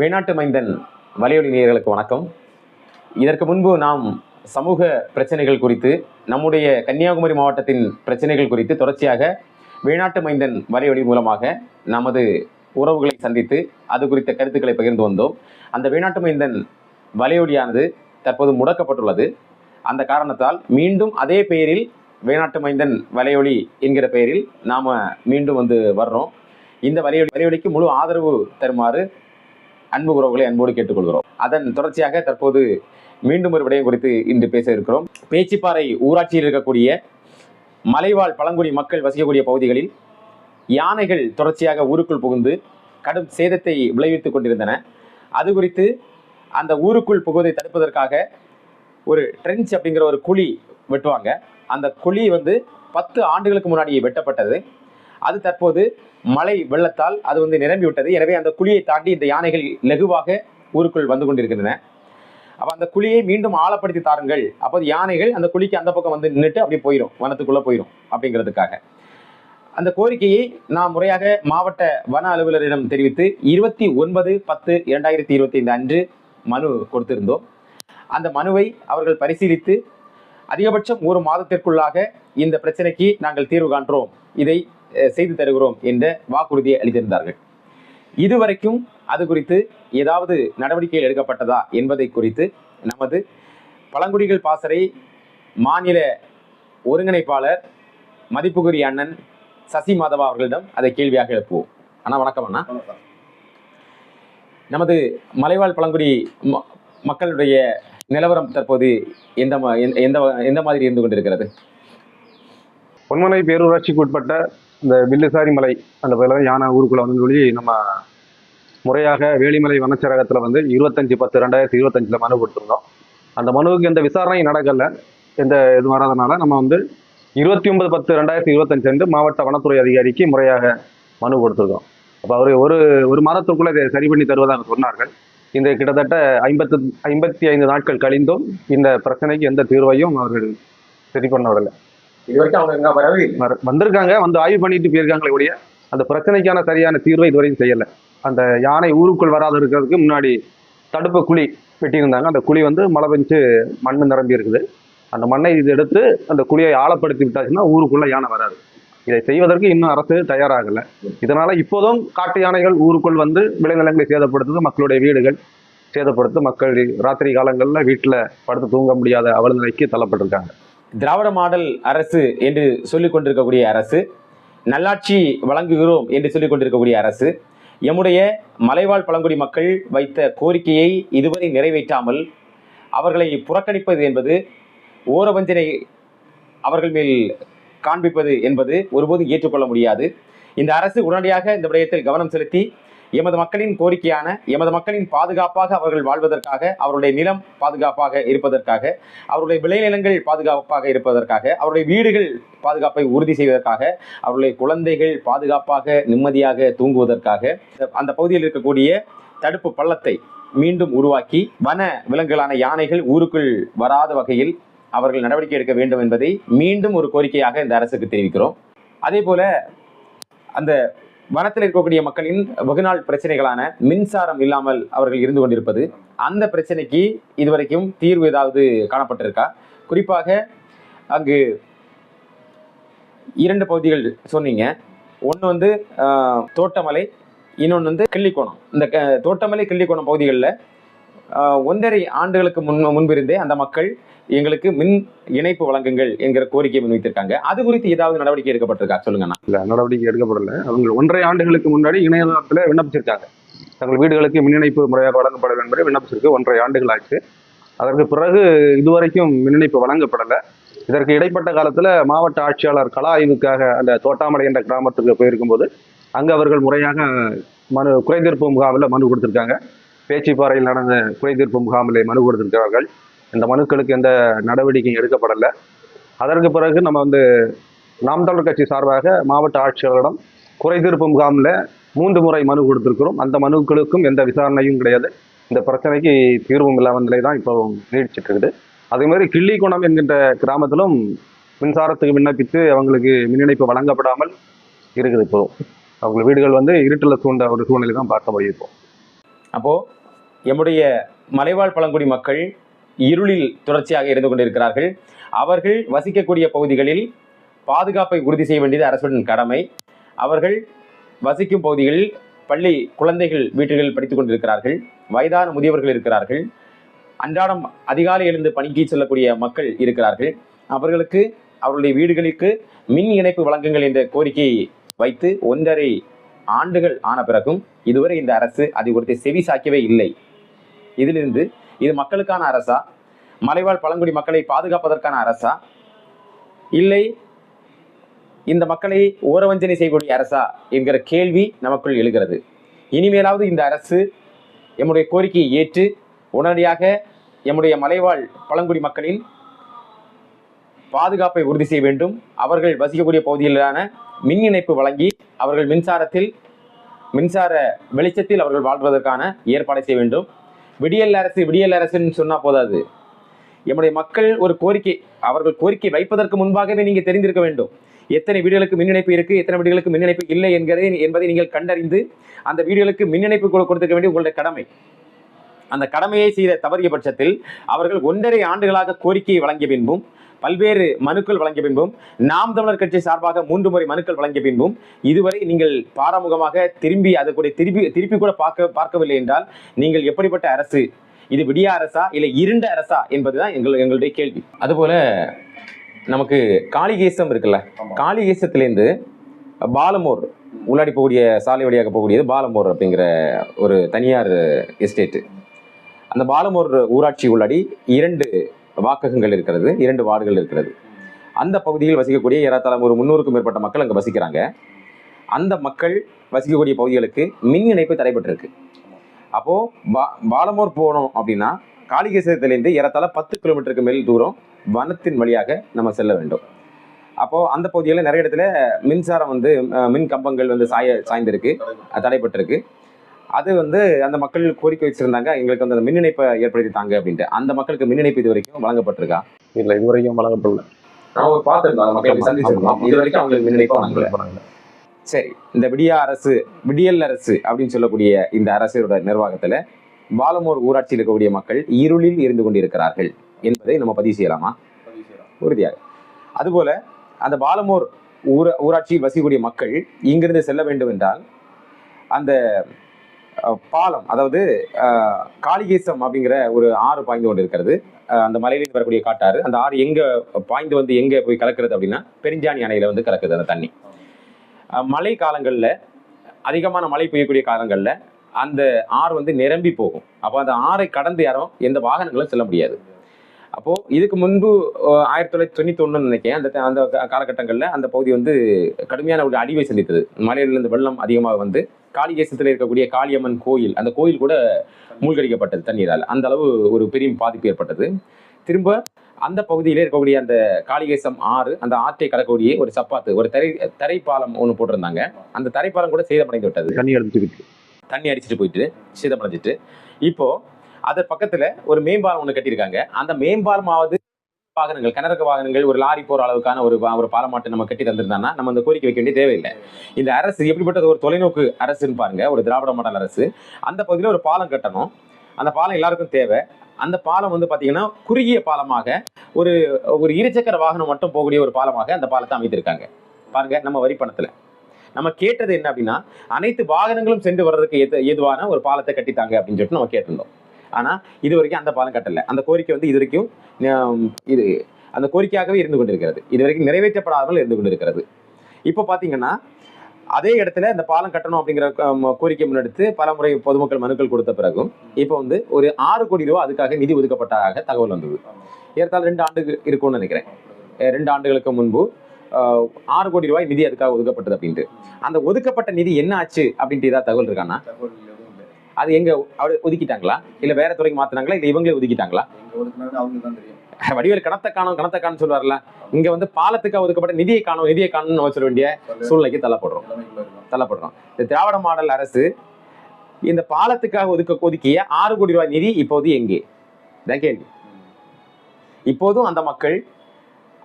வேணாட்டு மைந்தன் வலையொலி நேயர்களுக்கு வணக்கம். இதற்கு முன்பு நாம் சமூக பிரச்சனைகள் குறித்து நம்முடைய கன்னியாகுமரி மாவட்டத்தின் பிரச்சனைகள் குறித்து தொடர்ச்சியாக வேணாட்டு மைந்தன் வலையொலி மூலமாக நமது உறவுகளை சந்தித்து அது குறித்த கருத்துக்களை பகிர்ந்து வந்தோம். அந்த வேணாட்டு மைந்தன் வலையொலியானது தற்போது முடக்கப்பட்டுள்ளது. அந்த காரணத்தால் மீண்டும் அதே பெயரில் வேணாட்டு மைந்தன் வலையொலி என்கிற பெயரில் நாம் மீண்டும் வந்து வர்றோம். இந்த வலையொலி வலையொலிக்கு முழு ஆதரவு தருமாறு அன்பு உறவுகளை அன்போடு கேட்டுக்கொள்கிறோம். அதன் தொடர்ச்சியாக தற்போது மீண்டும் ஒரு விடயம் குறித்து இன்று பேச இருக்கிறோம். பேச்சிப்பாறை ஊராட்சியில் இருக்கக்கூடிய மலைவாழ் பழங்குடி மக்கள் வசிக்கக்கூடிய பகுதிகளில் யானைகள் தொடர்ச்சியாக ஊருக்குள் புகுந்து கடும் சேதத்தை விளைவித்துக் கொண்டிருந்தன. அது குறித்து அந்த ஊருக்குள் புகுவதை தடுப்பதற்காக ஒரு ட்ரென்ச் அப்படிங்கிற ஒரு குழி வெட்டுவாங்க. அந்த குழி வந்து பத்து ஆண்டுகளுக்கு முன்னாடி வெட்டப்பட்டது. அது தற்போது மழை வெள்ளத்தால் அது வந்து நிரம்பி விட்டது எனவே அந்த குழியை தாண்டி இந்த யானைகள் லகுவாக ஊருக்குள் வந்து கொண்டிருக்கின்றன. அப்போ அந்த குழியை மீண்டும் ஆழப்படுத்தி தாருங்கள். அப்போது யானைகள் அந்த குழிக்கு அந்த பக்கம் வந்து நின்றுட்டு அப்படியே போயிடும் வனத்துக்குள்ளே போயிடும் அப்படிங்கிறதுக்காக. அந்த கோரிக்கையை நாம் முறையாக மாவட்ட வன அலுவலரிடம் தெரிவித்து இருபத்தி ஒன்பது பத்து இரண்டாயிரத்தி இருபத்தி ஐந்து அன்று மனு கொடுத்திருந்தோம். அந்த மனுவை அவர்கள் பரிசீலித்து அதிகபட்சம் ஒரு மாதத்திற்குள்ளாக இந்த பிரச்சனைக்கு நாங்கள் தீர்வு காண்றோம். இதை செய்து தருகிறோம் என்ற வாக்குறுதியை அளித்திருந்தார்கள். இதுவரைக்கும் அது குறித்து ஏதாவது நடவடிக்கைகள் எடுக்கப்பட்டதா என்பதை குறித்து நமது பழங்குடிகள் பாசறை மாநில ஒருங்கிணைப்பாளர் மதிப்புகுரி அண்ணன் சசி மாதவா அவர்களிடம் அதை கேள்வியாக எழுப்புவோம். அண்ணா வணக்கம் அண்ணா. நமது மலைவாழ் பழங்குடி ம- மக்களுடைய நிலவரம் தற்போது எந்த எந்த- எந்த எந்த மாதிரி இருந்து கொண்டிருக்கிறது? பொன்மலை பேரூராட்சிக்கு உட்பட்ட இந்த வில்லுசாரி மலை அந்த பகுதியில் யானை ஊருக்குள்ளே வந்து சொல்லி நம்ம முறையாக வேலிமலை வனச்சரகத்தில் வந்து இருபத்தஞ்சி பத்து ரெண்டாயிரத்தி இருபத்தஞ்சில் மனு கொடுத்துருந்தோம். அந்த மனுவுக்கு எந்த விசாரணையும் நடக்கல. எந்த இது வராதனால நம்ம வந்து இருபத்தி ஒன்பது பத்து ரெண்டாயிரத்தி இருபத்தஞ்சு அன்று மாவட்ட வனத்துறை அதிகாரிக்கு முறையாக மனு கொடுத்துருக்கோம். அப்போ அவர் ஒரு ஒரு மாதத்துக்குள்ளே இதை சரி பண்ணி தருவதாக சொன்னார்கள். இந்த கிட்டத்தட்ட ஐம்பத்து ஐம்பத்தி ஐந்து நாட்கள் கழிந்தும் இந்த பிரச்சனைக்கு எந்த தீர்வையும் அவர்கள் சரி இது வரைக்கும் அவங்க எங்க வரவே இல்லை. வந்திருக்காங்க வந்து ஆய்வு பண்ணிட்டு போயிருக்காங்களே ஒழிய அந்த பிரச்சனைக்கான சரியான தீர்வை இதுவரையும் செய்யல. அந்த யானை ஊருக்குள் வராது இருக்கிறதுக்கு முன்னாடி தடுப்பு குழி வெட்டியிருந்தாங்க. அந்த குழி வந்து மழை பெஞ்சு மண் நிரம்பி இருக்குது. அந்த மண்ணை இது எடுத்து அந்த குழியை ஆழப்படுத்தி விட்டாச்சுன்னா ஊருக்குள்ள யானை வராது. இதை செய்வதற்கு இன்னும் அரசு தயாராகல. இதனால இப்போதும் காட்டு யானைகள் ஊருக்குள் வந்து விளைநிலங்களை சேதப்படுத்துது மக்களுடைய வீடுகள் சேதப்படுத்து மக்கள் ராத்திரி காலங்களில் வீட்டில் படுத்து தூங்க முடியாத அவல நிலைக்கு தள்ளப்பட்டிருக்காங்க. திராவிட மாடல் அரசு என்று சொல்லிக் கொண்டிருக்கக்கூடிய அரசு நல்லாட்சி வழங்குகிறோம் என்று சொல்லிக் கொண்டிருக்கக்கூடிய அரசு எம்முடைய மலைவாழ் பழங்குடி மக்கள் வைத்த கோரிக்கையை இதுவரை நிறைவேற்றாமல் அவர்களை புறக்கணிப்பது என்பது ஓரவஞ்சனை அவர்கள் மேல் காண்பிப்பது என்பது ஒருபோதும் ஏற்றுக்கொள்ள முடியாது. இந்த அரசு உடனடியாக இந்த விடயத்தில் கவனம் செலுத்தி எமது மக்களின் கோரிக்கையான எமது மக்களின் பாதுகாப்பாக அவர்கள் வாழ்வதற்காக அவருடைய நிலம் பாதுகாப்பாக இருப்பதற்காக அவருடைய விளைநிலங்கள் பாதுகாப்பாக இருப்பதற்காக அவருடைய வீடுகள் பாதுகாப்பை உறுதி செய்வதற்காக அவருடைய குழந்தைகள் பாதுகாப்பாக நிம்மதியாக தூங்குவதற்காக அந்த பகுதியில் இருக்கக்கூடிய தடுப்பு பள்ளத்தை மீண்டும் உருவாக்கி வன விலங்குகளான யானைகள் ஊருக்குள் வராத வகையில் அவர்கள் நடவடிக்கை எடுக்க வேண்டும் என்பதை மீண்டும் ஒரு கோரிக்கையாக இந்த அரசுக்கு தெரிவிக்கிறோம். அதே போல அந்த வனத்தில் இருக்கக்கூடிய மக்களின் வெகுநாள் பிரச்சனைகளான மின்சாரம் இல்லாமல் அவர்கள் இருந்து கொண்டிருப்பது அந்த பிரச்சனைக்கு இதுவரைக்கும் தீர்வு ஏதாவது காணப்பட்டிருக்கா? குறிப்பாக அங்கு இரண்டு பகுதிகள் சொன்னீங்க. ஒன்று வந்து தோட்டமலை இன்னொன்று வந்து கிள்ளிக்கோணம். இந்த க- தோட்டமலை கிள்ளிக்கோணம் பகுதிகளில் ஒன்றரை ஆண்டுகளுக்கு முன் முன்பிருந்தே அந்த மக்கள் எங்களுக்கு மின் இணைப்பு வழங்குங்கள் என்கிற கோரிக்கையை முன்வைத்திருக்காங்க. அது குறித்து ஏதாவது நடவடிக்கை எடுக்கப்பட்டிருக்கா? சொல்லுங்கண்ணா இல்ல நடவடிக்கை எடுக்கப்படல. அவங்க ஒன்றரை ஆண்டுகளுக்கு முன்னாடி இணையதளத்தில் விண்ணப்பிச்சிருக்காங்க. தங்கள் வீடுகளுக்கு மின் இணைப்பு முறையாக வழங்கப்பட வேண்டும் என்று விண்ணப்பிச்சிருக்கு. ஒன்றரை ஆண்டுகள் ஆச்சு. அதற்கு பிறகு இதுவரைக்கும் மின் இணைப்பு வழங்கப்படலை. இதற்கு இடைப்பட்ட காலத்தில் மாவட்ட ஆட்சியாளர் கள ஆய்வுக்காக அந்த தோட்டாமலை என்ற கிராமத்துக்கு போயிருக்கும்போது அங்கே அவர்கள் முறையாக மனு குறைதீர்ப்பு முகாமில் மனு கொடுத்துருக்காங்க. பேச்சிப்பாறையில் நடந்த குறைதீர்ப்பு முகாமில் மனு கொடுத்திருக்கிறார்கள். இந்த மனுக்களுக்கு எந்த நடவடிக்கையும் எடுக்கப்படலை. அதற்கு பிறகு நம்ம வந்து நாம் தமிழர் கட்சி சார்பாக மாவட்ட ஆட்சியர்களிடம் குறைதீர்ப்பு முகாமில் மூன்று முறை மனு கொடுத்துருக்கிறோம். அந்த மனுக்களுக்கும் எந்த விசாரணையும் கிடையாது. இந்த பிரச்சனைக்கு தீர்வும் இல்லாத நிலை தான் இப்போ நீடிச்சிட்டு இருக்குது அதே மாதிரி கிள்ளிக்குணம் என்கின்ற கிராமத்திலும் மின்சாரத்துக்கு விண்ணப்பித்து அவங்களுக்கு மின் இணைப்பு வழங்கப்படாமல் இருக்குது இப்போ. அவங்க வீடுகள் வந்து இருட்டில் சூழ்ந்த ஒரு சூழ்நிலை தான் பார்க்க முடியும் இப்போ. அப்போது எம்முடைய மலைவாழ் பழங்குடி மக்கள் இருளில் தொடர்ச்சியாக இருந்து கொண்டிருக்கிறார்கள். அவர்கள் வசிக்கக்கூடிய பகுதிகளில் பாதுகாப்பை உறுதி செய்ய வேண்டியது அரசுடன் கடமை. அவர்கள் வசிக்கும் பகுதிகளில் பள்ளி குழந்தைகள் வீட்டுகளில் படித்துக் கொண்டிருக்கிறார்கள். வயதான முதியவர்கள் இருக்கிறார்கள். அன்றாடம் அதிகாலை எழுந்து பணிக்கு செல்லக்கூடிய மக்கள் இருக்கிறார்கள். அவர்களுக்கு அவர்களுடைய வீடுகளுக்கு மின் இணைப்பு வழங்குங்கள் என்ற கோரிக்கையை வைத்து ஒன்றரை ஆண்டுகள் ஆன பிறகும் இதுவரை இந்த அரசு அதை குறித்து செவி சாக்கவே இல்லை. இதிலிருந்து இது மக்களுக்கான அரசா? மலைவாழ் பழங்குடி மக்களை பாதுகாப்பதற்கான அரசா? இல்லை இந்த மக்களை ஓரவஞ்சனை செய்யக்கூடிய அரசா என்கிற கேள்வி நமக்குள் எழுகிறது. இனிமேலாவது இந்த அரசு எம்முடைய கோரிக்கையை ஏற்று உடனடியாக எம்முடைய மலைவாழ் பழங்குடி மக்களின் பாதுகாப்பை உறுதி செய்ய வேண்டும். அவர்கள் வசிக்கக்கூடிய பகுதியிலான மின் இணைப்பு வழங்கி அவர்கள் மின்சாரத்தில் மின்சார வெளிச்சத்தில் அவர்கள் வாழ்வதற்கான ஏற்பாடை செய்ய வேண்டும். விடியல் அரசு விடியல் அரசுன்னு சொன்னா போதாது. எம்முடைய மக்கள் ஒரு கோரிக்கை அவர்கள் கோரிக்கை வைப்பதற்கு முன்பாகவே நீங்க தெரிந்திருக்க வேண்டும். எத்தனை வீடுகளுக்கு மின் இணைப்பு இருக்கு எத்தனை வீடுகளுக்கு மின் இணைப்பு இல்லை என்கிறதை என்பதை நீங்கள் கண்டறிந்து அந்த வீடுகளுக்கு மின் இணைப்பு கொடுத்திருக்க வேண்டிய உங்களுடைய கடமை. அந்த கடமையை செய்த தவறிய பட்சத்தில் அவர்கள் ஒன்றரை ஆண்டுகளாக கோரிக்கையை வழங்கிய பின்பும் பல்வேறு மனுக்கள் வழங்கிய பின்பும் நாம் தமிழர் கட்சி சார்பாக மூன்று முறை மனுக்கள் வழங்கிய பின்பும் இதுவரை நீங்கள் பாராமுகமாக திரும்பி அதை கூட திருப்பி திருப்பி கூட பார்க்க பார்க்கவில்லை என்றால் நீங்கள் எப்படிப்பட்ட அரசு? இது விடிய அரசா இல்லை இருண்ட அரசா என்பதுதான் எங்கள் எங்களுடைய கேள்வி. அதுபோல நமக்கு காளிகேசம் இருக்குல்ல? காளிகேசத்திலேருந்து பாலமோர் உள்ளாடி போகக்கூடிய சாலை வழியாக போகக்கூடியது பாலமோர் அப்படிங்கிற ஒரு தனியார் எஸ்டேட்டு. அந்த பாலமோர் ஊராட்சி உள்ளாடி இரண்டு வாக்ககங்கள் இருக்கிறது இரண்டு வார்டுகள் இருக்கிறது. அந்த பகுதியில் வசிக்கக்கூடிய ஏறத்தாழ ஒரு முன்னூறுக்கும் மேற்பட்ட மக்கள் அங்கே வசிக்கிறாங்க. அந்த மக்கள் வசிக்கக்கூடிய பகுதிகளுக்கு மின் இணைப்பு தடைபட்டிருக்கு. அப்போது பா பாலமோர் போனோம் அப்படின்னா காளிகேசத்திலேருந்து ஏறத்தாழ பத்து கிலோமீட்டருக்கு மேல் தூரம் வனத்தின் வழியாக நம்ம செல்ல வேண்டும். அப்போது அந்த பகுதியில் நிறைய இடத்துல மின்சாரம் வந்து மின் கம்பங்கள் வந்து சாய சாய்ந்திருக்கு அது தடைப்பட்டிருக்கு அது வந்து அந்த மக்கள் கோரிக்கை வச்சிருந்தாங்க. எங்களுக்கு வந்து அந்த மின் இணைப்பை ஏற்படுத்தி தாங்க அப்படின்ட்டு. அந்த மக்களுக்கு மின் இணைப்பு இது வரைக்கும் வழங்கப்பட்டிருக்கா? இல்லை வழங்கப்படல. அவங்க மக்களை இது வரைக்கும் அவங்களுக்கு மின் இணைப்பு வழங்கல. வழங்கல. சரி இந்த விடியா அரசு விடியல் அரசு அப்படின்னு சொல்லக்கூடிய இந்த அரசோட நிர்வாகத்துல பாலமோர் ஊராட்சியில் இருக்கக்கூடிய மக்கள் இருளில் இருந்து கொண்டிருக்கிறார்கள் என்பதை நம்ம பதிவு செய்யலாமா? உறுதியாக. அதுபோல அந்த பாலமோர் ஊர ஊராட்சியில் வசிக்கக்கூடிய மக்கள் இங்கிருந்து செல்ல வேண்டும் என்றால் அந்த பாலம் அதாவது காளிகேசம் அப்படிங்கிற ஒரு ஆறு பாய்ந்து கொண்டு இருக்கிறது அந்த மலையிலிருந்து வரக்கூடிய காட்டாறு. அந்த ஆறு எங்க பாய்ந்து வந்து எங்க போய் கலக்கிறது அப்படின்னா பெருஞ்சாணி அணையில வந்து கலக்குது அந்த தண்ணி. மழை காலங்களில் அதிகமான மழை பெய்யக்கூடிய காலங்களில் அந்த ஆறு வந்து நிரம்பி போகும். அப்போ அந்த ஆறை கடந்து யாரும் எந்த வாகனங்களும் செல்ல முடியாது. அப்போ இதுக்கு முன்பு ஆயிரத்தி தொள்ளாயிரத்தி தொண்ணூத்தி ஒண்ணுன்னு நினைக்கிறேன். அந்த அந்த காலகட்டங்களில் அந்த பகுதி வந்து கடுமையான ஒரு அடிவை சந்தித்தது. மலையிலிருந்து வெள்ளம் அதிகமாக வந்து காளிகேசத்தில் இருக்கக்கூடிய காளியம்மன் கோயில் அந்த கோயில் கூட மூழ்கடிக்கப்பட்டது தண்ணீரால். அந்த அளவு ஒரு பெரிய பாதிப்பு ஏற்பட்டது. திரும்ப அந்த பகுதியிலே இருக்கக்கூடிய அந்த காளிகேசம் ஆறு அந்த ஆற்றை கடக்கக்கூடிய ஒரு சப்பாத்து ஒரு தரை தரைப்பாலம் ஒன்று போட்டிருந்தாங்க. அந்த தரைப்பாலம் கூட சேதமடைந்து விட்டது. தண்ணி எடுத்துக்கிட்டு தண்ணி அடிச்சிட்டு போயிட்டு சேதமடைஞ்சிட்டு. இப்போ அது பக்கத்துல ஒரு மேம்பாலம் ஒன்று கட்டியிருக்காங்க. அந்த மேம்பாலமாவது வாகனங்கள் கனரக வாகனங்கள் ஒரு லாரி போற அளவுக்கான ஒரு ஒரு பாலமாட்டை நம்ம கட்டி தந்திருந்தாங்கன்னா நம்ம அந்த கோரிக்கை வைக்க வேண்டிய தேவையில்லை. இந்த அரசு எப்படிப்பட்ட ஒரு தொலைநோக்கு அரசுன்னு பாருங்க ஒரு திராவிட மாடல் அரசு. அந்த பகுதியில் ஒரு பாலம் கட்டணும். அந்த பாலம் எல்லாருக்கும் தேவை. அந்த பாலம் வந்து பார்த்தீங்கன்னா குறுகிய பாலமாக ஒரு ஒரு இருசக்கர வாகனம் மட்டும் போகக்கூடிய ஒரு பாலமாக அந்த பாலத்தை அமைத்திருக்காங்க. பாருங்க நம்ம வரி பணத்தில் நம்ம கேட்டது என்ன அப்படின்னா அனைத்து வாகனங்களும் சென்று வர்றதுக்கு ஏதுவான ஒரு பாலத்தை கட்டித்தாங்க அப்படின்னு சொல்லிட்டு நம்ம கேட்டிருந்தோம். ஆனா இது வரைக்கும் அந்த பாலம் கட்டலை. அந்த கோரிக்கை வந்து இது வரைக்கும் இது அந்த கோரிக்கையாகவே இருந்து கொண்டிருக்கிறது. இது வரைக்கும் நிறைவேற்றப்படாமல் இருந்து கொண்டிருக்கிறது. இப்போ பார்த்தீங்கன்னா அதே இடத்துல இந்த பாலம் கட்டணும் அப்படிங்கிற கோரிக்கை முன்னெடுத்து பல முறை பொதுமக்கள் மனுக்கள் கொடுத்த பிறகும் இப்போ வந்து ஒரு ஆறு கோடி ரூபாய் அதுக்காக நிதி ஒதுக்கப்பட்டதாக தகவல் வந்தது. ஏறத்தாழ ரெண்டு ஆண்டு இருக்கும்னு நினைக்கிறேன். ரெண்டு ஆண்டுகளுக்கு முன்பு ஆஹ், ஆறு கோடி ரூபாய் நிதி அதுக்காக ஒதுக்கப்பட்டது அப்படின்ட்டு. அந்த ஒதுக்கப்பட்ட நிதி என்ன ஆச்சு அப்படின்ட்டு ஏதாவது தகவல் இருக்கானா? அது எங்க அவர் ஒதுக்கிட்டாங்களா? இல்ல வேற துறைக்கு மாத்துனாங்களா? இல்ல இவங்களே ஒதுக்கிட்டாங்களா? வடிவேல் கணத்தை காணும் கணத்தை காணும் சொல்லுவார்ல. இங்க வந்து பாலத்துக்காக ஒதுக்கப்பட்ட நிதியை காணும் நிதியை காணும் நம்ம சொல்ல வேண்டிய சூழ்நிலைக்கு தள்ளப்படுறோம். தள்ளப்படுறோம். இந்த திராவிட மாடல் அரசு இந்த பாலத்துக்காக ஒதுக்க ஒதுக்கிய ஆறு கோடி ரூபாய் நிதி இப்போது எங்கே? இதான் கேள்வி. இப்போதும் அந்த மக்கள்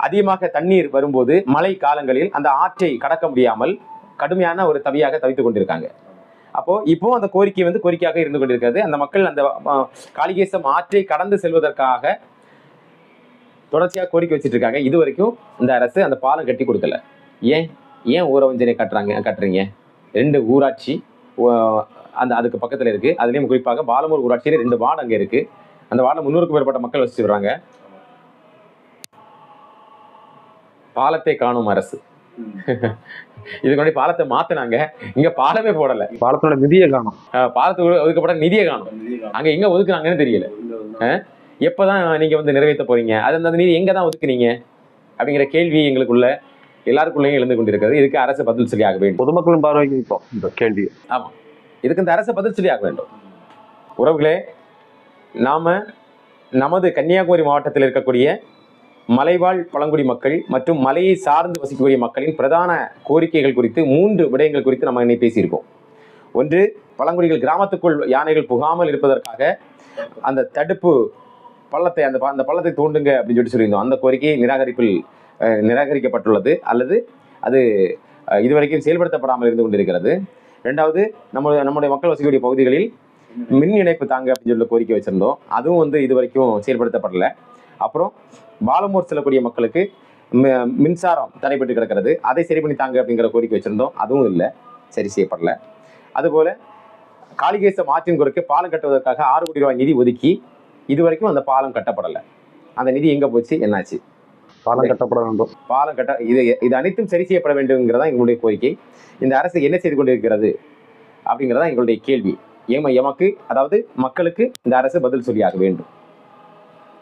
அதிகமாக தண்ணீர் வரும்போது மழை காலங்களில் அந்த ஆற்றை கடக்க முடியாமல் கடுமையான ஒரு தவியாக தவித்துக் கொண்டிருக்காங்க. அப்போ இப்போ அந்த கோரிக்கை வந்து கோரிக்கையாக இருந்து கொண்டிருக்கிறது. அந்த மக்கள் அந்த காளிகேசம் ஆற்றை கடந்து செல்வதற்காக தொடர்ச்சியாக கோரிக்கை வச்சுட்டு இருக்காங்க இது வரைக்கும் இந்த அரசு அந்த பாலம் கட்டி கொடுக்கல. ஏன்? ஏன் ஊரவஞ்சனை கட்டுறாங்க கட்டுறீங்க? ரெண்டு ஊராட்சி ஓ- அந்த அதுக்கு பக்கத்துல இருக்கு. அதுலேயும் குறிப்பாக பாலமூர் ஊராட்சியில் ரெண்டு வார்டு அங்கே இருக்கு. அந்த வார்டுல முன்னூறுக்கும் மேற்பட்ட மக்கள் வசிச்சு வர்றாங்க. பாலத்தை காணும் அரசு. இதுக்கு முன்னாடி பாலத்தை மாத்துனாங்க. இங்க பாலமே போடல. பாலத்தோட நிதியை காணும். அஹ் பாலத்துக்கு ஒதுக்கப்பட்ட நிதியை காணும். அங்க எங்க ஒதுக்குனாங்கன்னு தெரியல. எப்பதான் நீங்க வந்து நிறைவேற்ற போறீங்க? அது அந்த நிதி எங்க தான் ஒதுக்குனீங்க? அப்படிங்கிற கேள்வி எங்களுக்குள்ள எல்லாருக்குள்ளேயும் எழுந்து கொண்டிருக்கிறது. இதுக்கு அரசு பதில் சொல்லியாக வேண்டும். பொதுமக்களின் பார்வைக்கு இப்போ இந்த கேள்வி. இதுக்கு இந்த அரசு பதில் சொல்லியாக வேண்டும். உறவுகளே நாம நமது கன்னியாகுமரி மாவட்டத்தில் இருக்கக்கூடிய மலைவாழ் பழங்குடி மக்கள் மற்றும் மலையை சார்ந்து வசிக்கக்கூடிய மக்களின் பிரதான கோரிக்கைகள் குறித்து மூன்று விடயங்கள் குறித்து நம்ம இன்னைக்கு பேசியிருக்கோம். ஒன்று பழங்குடிகள் கிராமத்துக்குள் யானைகள் புகாமல் இருப்பதற்காக அந்த தடுப்பு பள்ளத்தை அந்த ப- அந்த பள்ளத்தை தோண்டுங்க அப்படின்னு சொல்லி சொல்லியிருந்தோம். அந்த கோரிக்கை நிராகரிப்பில் நிராகரிக்கப்பட்டுள்ளது. அல்லது அது இதுவரைக்கும் செயல்படுத்தப்படாமல் இருந்து கொண்டிருக்கிறது. ரெண்டாவது நம்ம நம்முடைய மக்கள் வசிக்கக்கூடிய பகுதிகளில் மின் இணைப்பு தாங்க அப்படின்னு சொல்லி கோரிக்கை வச்சிருந்தோம். அதுவும் வந்து இது வரைக்கும் செயல்படுத்தப்படல. அப்புறம் பாலமூர் செல்லக்கூடிய மக்களுக்கு மின்சாரம் தடைப்பட்டு கிடக்கிறது. அதை சரி பண்ணி தாங்க அப்படிங்கிற கோரிக்கை வச்சிருந்தோம். அதுவும் இல்லை. சரி செய்யப்படல. அதுபோல காளிகேசம் ஆற்றின் குறுக்கே பாலம் கட்டுவதற்காக ஆறு கோடி ரூபாய் நிதி ஒதுக்கி இது வரைக்கும் அந்த பாலம் கட்டப்படலை. அந்த நிதி எங்க போச்சு? என்னாச்சு? பாலம் கட்டப்பட வேண்டும். பாலம் கட்ட இது இது அனைத்தும் சரி செய்யப்பட வேண்டும்ங்கிறதா எங்களுடைய கோரிக்கை. இந்த அரசு என்ன செய்து கொண்டிருக்கிறது அப்படிங்கிறதா எங்களுடைய கேள்வி. ஏமா எமக்கு அதாவது மக்களுக்கு இந்த அரசு பதில் சொல்லியாக வேண்டும்.